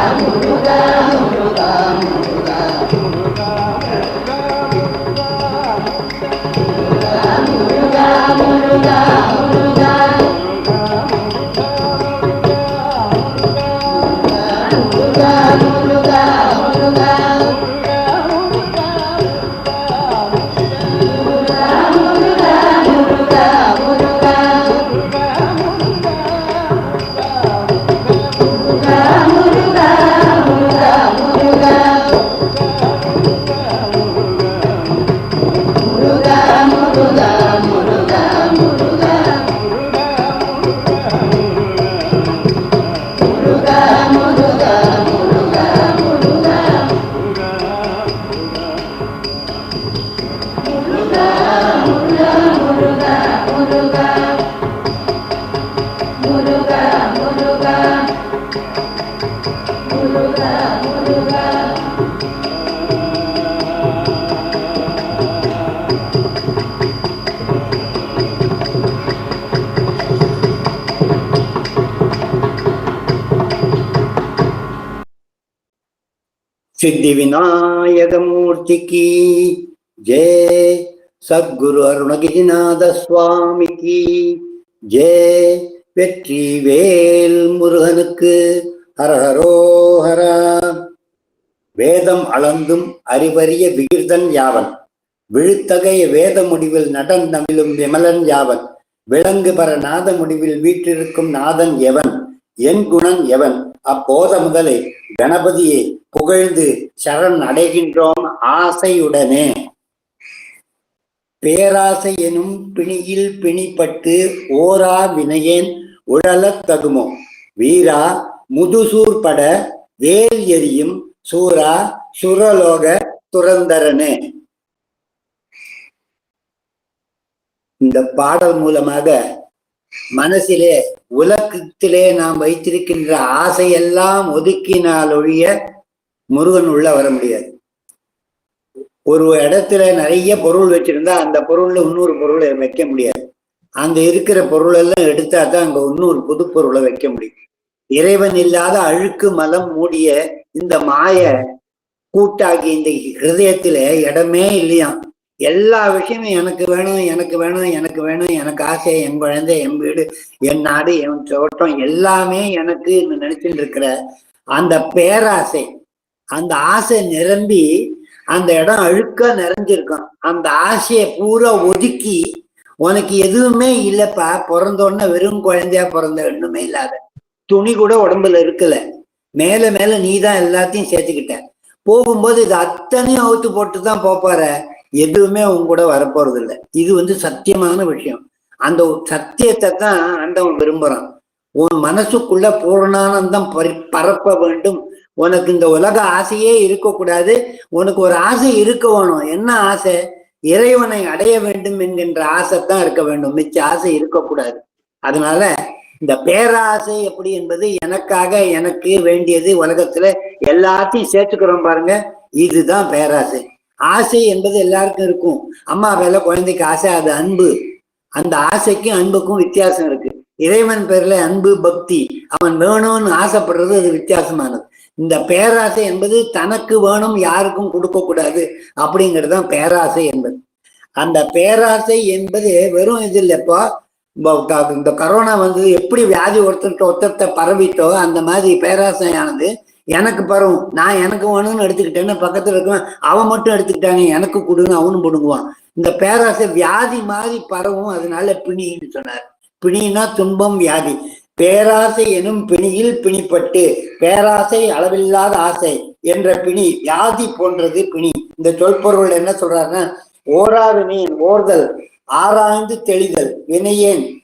Para சித்தி விநாயகமூர்த்திக்கு ஜெய சத்குரு அருணகிரிநாத சுவாமிக்கு ஜெய வெற்றி வேல் முருகனுக்கு ஹரஹரோஹரா. வேதம் அளந்தும் அறிவறிய விகிர்தன் யாவன். விழுத்தகைய வேத முடிவில் நடன் தமிழும் விமலன் யாவன். விலங்கு பர நாத முடிவில் வீற்றிருக்கும் நாதன் எவன்? என் குணன் எவன்? அப்போத முதலை கணபதியை புகழ்ந்து சரண் அடைகின்றோம் ஆசையுடனே. பேராசை எனும் பிணியில் பிணிப்பட்டு ஓரா வினையேன் உழலத் தகுமோ. வீரா முதுசூர் பட வேல் எரியும் சூரா சுரலோக துரந்தரனே இந்த பாடல் மூலமாக மனசிலே உலகத்திலே நாம் வைத்திருக்கின்ற ஆசையெல்லாம் ஒதுக்கினால் ஒழிய முருகன் உள்ள வர முடியாது. ஒரு இடத்துல நிறைய பொருள் வச்சிருந்தா அந்த பொருள்ல இன்னொரு பொருளை வைக்க முடியாது. அங்க இருக்கிற பொருள் எல்லாம் எடுத்தா தான் அங்க இன்னொரு புது பொருளை வைக்க முடியும். இறைவன் இல்லாத அழுக்கு மலம் மூடிய இந்த மாய கூட்டாகி இந்த ஹிருதயத்துல இடமே இல்லையாம். எல்லா விஷயமும் எனக்கு வேணும் எனக்கு வேணும் எனக்கு வேணும் எனக்கு ஆசை என் குழந்தை என் வீடு என் நாடு என் தோட்டம் எல்லாமே எனக்கு நினைச்சிட்டு இருக்கிற அந்த பேராசை அந்த ஆசை நிரம்பி அந்த இடம் அழுக்க நிறைஞ்சிருக்கும். அந்த ஆசையை பூரா ஒதுக்கி உனக்கு எதுவுமே இல்லைப்பா பிறந்தோடனே வெறும் குழந்தையா பிறந்த ஒண்ணுமே இல்லாத. துணி கூட உடம்புல இருக்கல. மேல மேல நீ தான் எல்லாத்தையும் சேர்த்துக்கிட்ட. போகும்போது இது அத்தனையும் அவுத்து போட்டு தான் போப்பாரு எதுவுமே உன் கூட வரப்போறது இல்லை இது வந்து சத்தியமான விஷயம். அந்த சத்தியத்தை தான் ஆண்டவன் விரும்புறான். உன் மனசுக்குள்ள பூர்ணானந்தம் பரி பரப்ப வேண்டும். உனக்கு இந்த உலக ஆசையே இருக்கக்கூடாது. உனக்கு ஒரு ஆசை இருக்க வேணும். என்ன ஆசை? இறைவனை அடைய வேண்டும் என்கின்ற ஆசை தான் இருக்க வேண்டும். மிச்ச ஆசை இருக்கக்கூடாது. அதனால இந்த பேராசை எப்படி என்பது எனக்காக எனக்கு வேண்டியது உலகத்துல எல்லாத்தையும் சேர்த்துக்கிறோம் பாருங்க. இதுதான் பேராசை. ஆசை என்பது எல்லாருக்கும் இருக்கும். அம்மா பேர்ல குழந்தைக்கு ஆசை அது அன்பு. அந்த ஆசைக்கும் அன்புக்கும் வித்தியாசம் இருக்கு. இறைவன் பேர்ல அன்பு பக்தி அவன் வேணும்னு ஆசைப்படுறது அது வித்தியாசமானது. இந்த பேராசை என்பது தனக்கு வேணும் யாருக்கும் கொடுக்க கூடாது அப்படிங்கிறது தான் பேராசை என்பது. அந்த பேராசை என்பது வெறும் இது இல்லப்பா இந்த கரோனா வந்து எப்படி வியாதி ஒருத்தர்கிட்ட ஒருத்தர்கிட்ட பரவிட்டோ அந்த மாதிரி பேராசையானது எனக்கு பரவும் நான் எனக்கு வேணும்னு எடுத்துக்கிட்டேன்னு பக்கத்துல இருக்கவன் அவன் மட்டும் எடுத்துக்கிட்டானே எனக்கு கொடுன்னு அவனும் பிடுங்குவான். இந்த பேராசை வியாதி மாதிரி பரவும் அதனால பிணின்னு சொன்னார். பிணினா துன்பம் வியாதி. பேராசை எனும் பிணியில் பிணிப்பட்டு பேராசை அளவில்லாத ஆசை என்ற பிணி வியாதி போன்றது பிணி. இந்த தொல்பொருள் என்ன சொல்றாருன்னா ஓராது மீன் ஓர்தல் ஆராய்ந்து தெளிதல் வினையேன்.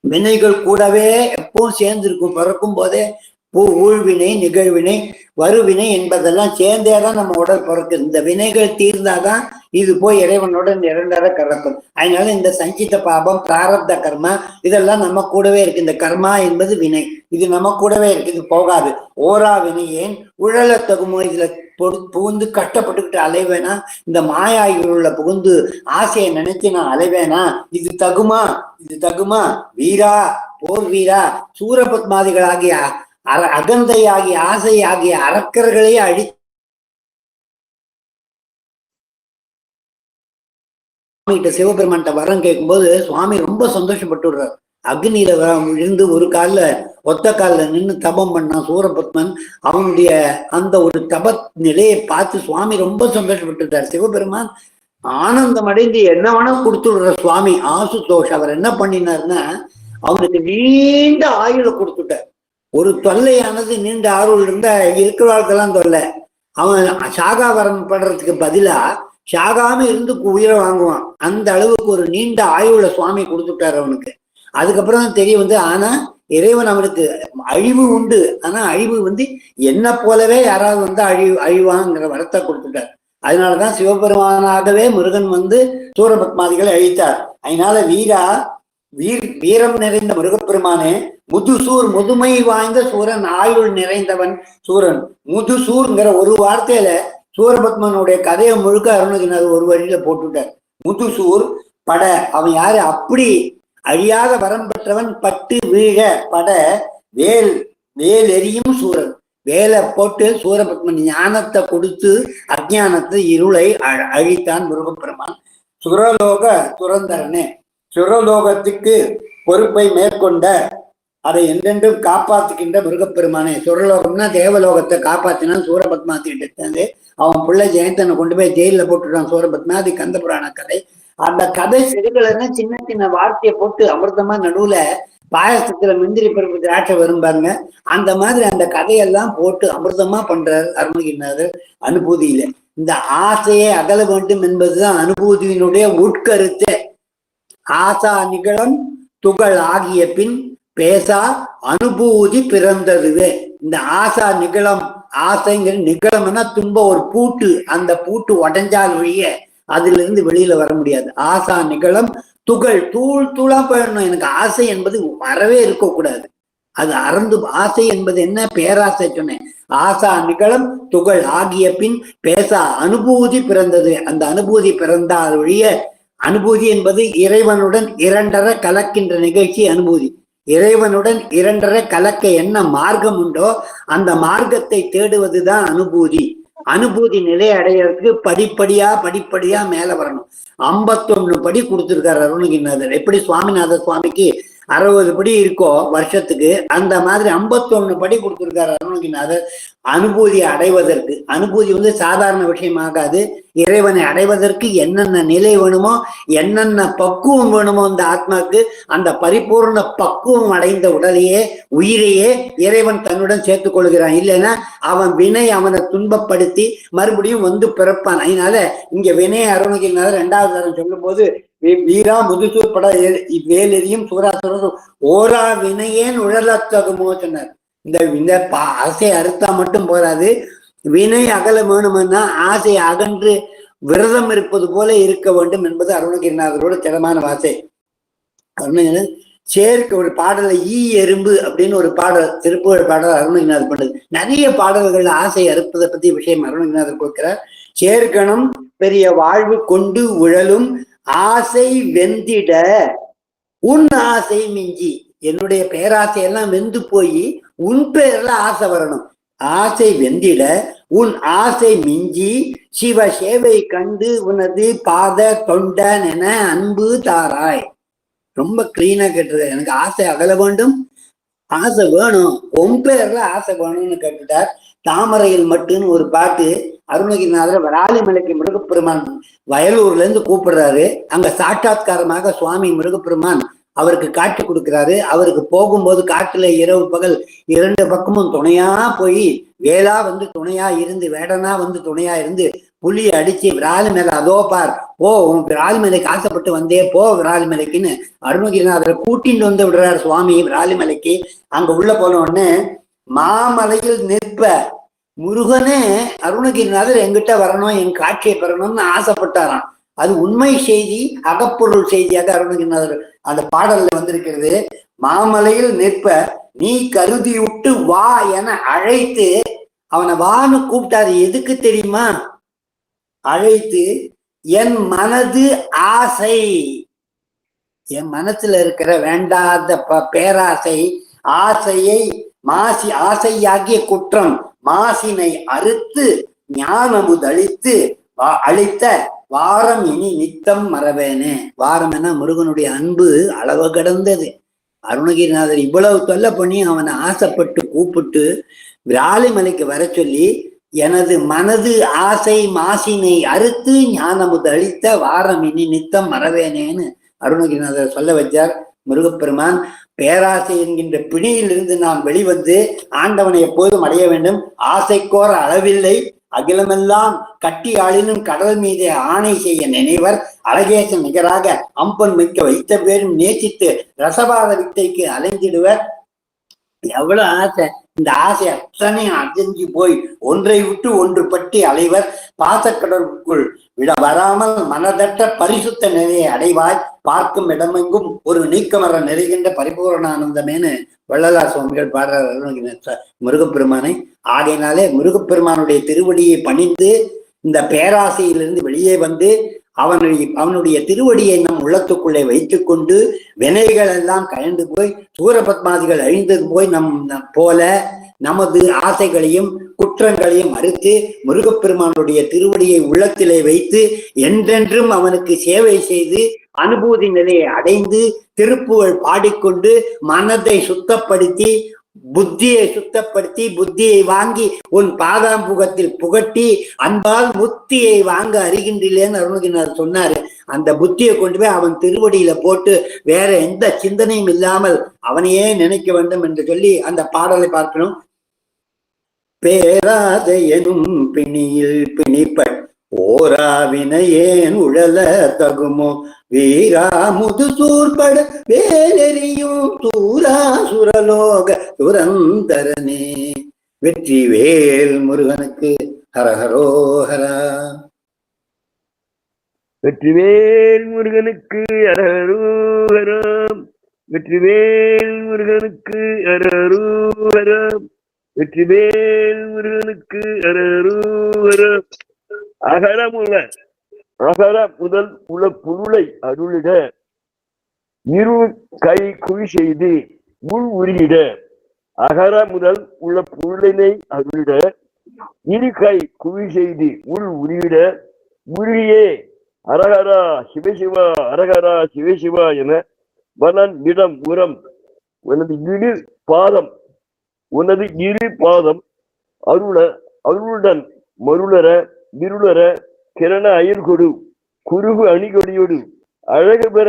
வினைகள் கூடவே எப்பவும் சேர்ந்திருக்கும் பறக்கும் போதே பூ ஊழ்வினை நிகழ்வினை வருவினை என்பதெல்லாம் சேர்ந்தே தான் நம்ம உடல் பிறக்குது இந்த வினைகள் தீர்ந்தாதான் இது போய் இறைவனுடன் இரண்டர கறக்கும் அதனால இந்த சஞ்சித பாபம் பிராரப்த கர்மா இதெல்லாம் நம்ம கூடவே இருக்கு. இந்த கர்மா என்பது வினை. இது நம்ம கூடவே இருக்கு. இது போகாது. ஓரா வினை ஏன்? உழல தகுமோ? இதுல புகுந்து கஷ்டப்பட்டுக்கிட்டு அலைவேனா? இந்த மாயா இருள புகுந்து ஆசையை நினைச்சு நான் அலைவேனா? இது தகுமா? இது தகுமா? வீரா? போர் வீரா? சூரபத்மாதிகளாகிய அற அகந்தையாகிய ஆசை ஆகிய அரக்கர்களையே அழி சுவாமிகிட்ட சிவபெருமான்கிட்ட வரம் கேட்கும்போது சுவாமி ரொம்ப சந்தோஷப்பட்டு விடுறாரு அக்னியில விழுந்து ஒரு கால்ல ஒத்த கால்ல நின்று தபம் பண்ணான் சூரபத்மன் அவனுடைய அந்த ஒரு தப நிலையை பார்த்து சுவாமி ரொம்ப சந்தோஷப்பட்டுட்டார். சிவபெருமான் ஆனந்தம் அடைந்து என்ன வேணா கொடுத்துடுற சுவாமி. ஆசுதோஷ் அவர் என்ன பண்ணினார்னா அவனுக்கு நீண்ட ஆயுள கொடுத்துட்டார். ஒரு தொல்லையானது நீண்ட ஆயுள் இருந்தா இருக்கிறவர்களுக்கெல்லாம் தொல்லை. அவன் சாகாவரம் படுறதுக்கு பதிலா சாகாம இருந்து உயிரை வாங்குவான். அந்த அளவுக்கு ஒரு நீண்ட ஆயுள சுவாமி கொடுத்துட்டாரு அவனுக்கு. அதுக்கப்புறம் தான் தெரிய வந்து ஆனா இறைவன் அவனுக்கு அழிவு உண்டு. ஆனா அழிவு வந்து என்ன போலவே யாராவது வந்து அழிவு அழிவாங்கிற வரத்தை கொடுத்துட்டார். அதனாலதான் சிவபெருமானாகவே முருகன் வந்து சூரபத்மாதிகளை அழித்தார். அதனால வீரா வீர் வீரம் நிறைந்த முருகப்பெருமானே முதுசூர் முதுமை வாய்ந்த சூரன் ஆயுள் நிறைந்தவன் சூரன். முதுசூர்ங்கிற ஒரு வார்த்தையில சூரபத்மனுடைய கதையை முழுக்க அருணகிரிநாதர் ஒரு வழியில போட்டுட்டார். முதுசூர் பட அவன் யாரு? அப்படி அழியாத வரம் பெற்றவன் பட்டு வீழ பட வேல் வேல் எரியும் சூரன். வேலை போட்டு சூரபத்மன் ஞானத்தை கொடுத்து அஜானத்தை இருளை அழித்தான் முருகப்பெருமான். சுரலோக துரந்தரனே சுரலோகத்துக்கு பொறுப்பை மேற்கொண்ட அதை என்றென்றும் காப்பாத்துகின்ற முருகப்பெருமானே. சுரலோகம்னா தேவலோகத்தை காப்பாத்தினான் சூரபத்மாத்திட்டு அவன் பிள்ளை ஜெயந்தனை கொண்டு போய் ஜெயில போட்டுட்டான் சூரபத்மா அது கந்த புராண கதை. அந்த கதை செடிகள்னா சின்ன சின்ன வார்த்தையை போட்டு அமிர்தமா நடுவுல பாயசத்துல முந்திரி பருப்பு திராட்சை வரும்பாருங்க அந்த மாதிரி அந்த கதையெல்லாம் போட்டு அமிர்தமா பண்றாரு அருணகிரிநாதர் அனுபூதியில. இந்த ஆசையை அகல வேண்டும் என்பதுதான் அனுபூதியினுடைய உட்கருத்தை. ஆசா நிகழம் துகள் ஆகிய பின் பேசா அனுபூதி பிறந்ததுவே. இந்த ஆசா நிகழம் ஆசைங்கிற நிகழம்னா தும்ப ஒரு பூட்டு அந்த பூட்டு உடைஞ்சால் ஒழிய அதுல இருந்து வெளியில வர முடியாது. ஆசா நிகழம் துகள் தூள் தூளா போயிடணும். எனக்கு ஆசை என்பது வரவே இருக்கக்கூடாது. அது அறந்து ஆசை என்பது என்ன? பேராசை சொன்னேன். ஆசா நிகழம் துகள் ஆகிய பின் பேசா அனுபூதி பிறந்தது. அந்த அனுபூதி பிறந்தால் ஒழிய அனுபூதி என்பது இறைவனுடன் இரண்டர கலக்கின்ற நிகழ்ச்சி அனுபூதி. இறைவனுடன் இரண்டர கலக்க என்ன மார்க்கம் உண்டோ அந்த மார்க்கத்தை தேடுவதுதான் அனுபூதி. அனுபூதி நிலை அடையிறதுக்கு படிப்படியா படிப்படியா மேல வரணும். ஐம்பத்தொன்னு படி கொடுத்திருக்காரு அருணகிரிநாதர். எப்படி சுவாமிநாத சுவாமிக்கு அறுபது படி இருக்கோ வருஷத்துக்கு அந்த மாதிரி ஐம்பத்தொன்னு படி கொடுத்திருக்காரு அருணகிரிநாதர். அனுபூதி அடைவதற்கு அனுபூதி வந்து சாதாரண விஷயமாகாது. இறைவனை அடைவதற்கு என்னென்ன நிலை வேணுமோ என்னென்ன பக்குவம் வேணுமோ அந்த ஆத்மாக்கு அந்த பரிபூர்ண பக்குவம் அடைந்த உடலையே உயிரையே இறைவன் தன்னுடன் சேர்த்து கொள்கிறான் இல்லைன்னா அவன் வினை அவனை துன்பப்படுத்தி மறுபடியும் வந்து பிறப்பான். அதனால இங்க வினை அருணகிரிநாதர் ரெண்டாவது தரம் சொல்லும் போது வீரா முதுசூர் பட வேலெறியும் சூராசுரர் ஓரா வினையேன் உழலத்தகுமோ சொன்னார். இந்த இந்த பா ஆசை அறுத்தா மட்டும் போராது வினை அகல வேணுமென்னா ஆசை அகன்று விரதம் இருப்பது போல இருக்க வேண்டும் என்பது அருணகிரிநாதரோட திடமான வாசை அருணகிரி சேர்க்க ஒரு பாடலை ஈ எறும்பு அப்படின்னு ஒரு பாடல் திருப்புகழ் பாடல் அருணகிரிநாதர் பண்ணது நிறைய பாடல்கள் ஆசை அறுப்பதை பத்தி விஷயம் அருணகிரிநாதர் கொடுக்கிறார். சேர்க்கணும் பெரிய வாழ்வு கொண்டு உழலும் ஆசை வெந்திட உன் ஆசை மிஞ்சி. என்னுடைய பேராசையெல்லாம் வெந்து போய் உன் பேர்ல ஆசை வரணும். ஆசை வெந்திட உன் ஆசை மிஞ்சி சிவ சேவை கண்டு உனது பாத தொண்டன் என அன்பு தாராய். ரொம்ப கிளீனா கேட்டது எனக்கு ஆசை அகல வேண்டும். ஆசை வேணும். உன் பேர்ல ஆசை வேணும்னு கேட்டுட்டார். தாமரையில் மட்டுன்னு ஒரு பாட்டு அருணகிரிநாதர் வராலிமலைக்கு முருகப்பெருமான் வயலூர்ல இருந்து கூப்பிடுறாரு. அங்க சாட்சாத்காரமாக சுவாமி முருகப்பெருமான் அவருக்கு காட்சி கொடுக்கிறாரு. அவருக்கு போகும்போது காட்டுல இரவு பகல் இரண்டு பக்கமும் துணையா போய் வேளா வந்து துணையா இருந்து வேடனா வந்து துணையா இருந்து புலி அடிச்சு விராலி மேல அதோ பார் போ உன் விராலி மலைக்கு ஆசைப்பட்டு வந்தே போ விராலி மலைக்குன்னு அருணகிரிநாதரை கூட்டிட்டு வந்து விடுறாரு சுவாமி விராலி மலைக்கு. அங்க உள்ள போன உடனே மாமலையில் நிற்ப முருகனே அருணகிரிநாதர் எங்கிட்ட வரணும் என் காட்சியை பெறணும்னு ஆசைப்பட்டாராம். அது உண்மை செய்தி அகப்பொருள் செய்தியாக அருணகிரிநாதர் அந்த பாடல்ல வந்திருக்கிறது. மாமலையில் நிற்ப நீ கருதி விட்டு வா என அழைத்து அவனை வான்னு கூப்பிட்டாரு. எதுக்கு தெரியுமா? அழைத்து என் மனது ஆசை என் மனசுல இருக்கிற வேண்டாத ப பேராசை ஆசையை மாசி ஆசையாகிய குற்றம் மாசினை அறுத்து ஞானமுதளித்து அழித்த வாரம் இனி நித்தம் மறவேனே. வாரம் என முருகனுடைய அன்பு அளவு கடந்தது. அருணகிரிநாதர் இவ்வளவு தொல்லை பண்ணி அவனை ஆசைப்பட்டு கூப்பிட்டு விராலிமலைக்கு வர சொல்லி எனது மனது ஆசை மாசினை அறுத்து ஞானமுது அளித்த வாரம் இனி நித்தம் மறவேனேன்னு அருணகிரிநாதர் சொல்ல வச்சார் முருகப்பெருமான். பேராசை என்கின்ற பிணியிலிருந்து நாம் வெளிவந்து ஆண்டவனை எப்போதும் அடைய வேண்டும். ஆசைக்கோர அளவில்லை. அகிலமெல்லாம் கட்டி ஆளினும் கடல் மீதே ஆணை செய்ய நினைவர். அழகேசன் நிகராக அம்பன் மிக்க வைத்த பேரும் நேசித்து ரசபாத வித்தைக்கு அலைஞ்சிடுவர் எவ்வளவு ஆசை. இந்த ஆசை அத்தனை அடைஞ்சு போய் ஒன்றை விட்டு ஒன்று பற்றி அலைவர். பாசக்கடலுக்குள் விட வராமல் மனதற்ற பரிசுத்த நிலையை அடைவாய். பார்க்கும் இடமெங்கும் ஒரு நீக்கமர நிறைகின்ற பரிபூரணானந்தமேனு வள்ளலார் சுவாமிகள் பாடுறார் முருகப்பெருமானை ஆகையினாலே முருகப்பெருமானுடைய திருவடியை பணிந்து இந்த பேராசையிலிருந்து வெளியே வந்து அவனுடைய அவனுடைய திருவடியை நம் உள்ளத்துக்குள்ளே வைத்துக்கொண்டு வினைகள் எல்லாம் கழந்து போய் சூரபத்மாதிகள் அழிந்தது போய் நம் நம் போல நமது ஆசைகளையும் குற்றங்களையும் மறுத்து முருகப்பெருமானுடைய திருவடியை உள்ளத்திலே வைத்து என்றென்றும் அவனுக்கு சேவை செய்து அனுபூதி நிலையை அடைந்து திருப்புகழ் பாடிக்கொண்டு மனதை சுத்தப்படுத்தி புத்தியை சுத்தப்படுத்தி புத்தியை வாங்கி உன் பாதாம்புகத்தில் புகட்டி அன்பால் முத்தியை வாங்க அறிகின்றேன்னு அருணகிரிநாதர் சொன்னாரு. அந்த புத்தியை கொண்டு போய் அவன் திருவடியில போட்டு வேற எந்த சிந்தனையும் இல்லாமல் அவனையே நினைக்க வேண்டும் என்று சொல்லி அந்த பாடலை பார்க்கணும். பேராத எனும் பிணியில் பிணிப்பட் ஓராவினையேன் உழல தகுமோ? வீரா முது சூர்பட வேலெறியும் தூரா சுரலோக துரந்தரனே வெற்றி வேல் முருகனுக்கு ஹரஹரோஹரா. வெற்றிவேல் முருகனுக்கு அரகரூகரம் வெற்றிவேல் முருகனுக்கு அரகரூகரம் வெற்றிவேல் முருகனுக்கு அரகரூகரம் அகரமுல அகர முதல் உல புருளை அருளிட. இரு கை குழி செய்து உள் உருகிட. அகர முதல் உள்ள புருளினை அருளிட. இரு கை குழி செய்து உள் உருகிட. உருகியே அரகரா சிவசிவா அரகரா சிவசிவா என வனன் இடம் உரம் எனது இரு பாதம் உனது இரு பாதம் அருள அருளுடன் மருளர விருளர கிரண அயர்கொடு குருகு அணிகொடியொடு. அழகு பெற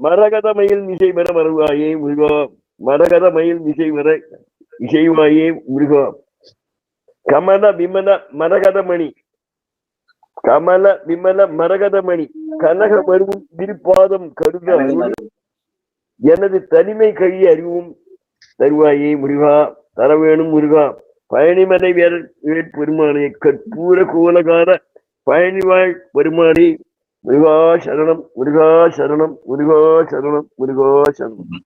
மரகதமயில் இசை பெற மருவாயே முருகா. மரகதமயில் இசை பெற இசைவாயே முருகா. கமல விமல மரகதமணி கமல விமல மரகதமணி கனக மருவும் திருப்பாதம் கருத எனது தனிமை கழி அறிவும் தருவாயே முருகா. தர வேணும் முருகா பயணிமலை வேல் பெருமானே கற்பூர கோலகார பயணிவாழ் பெருமானே முருகா சரணம் முருகா சரணம் முருகா சரணம் முருகா சரணம்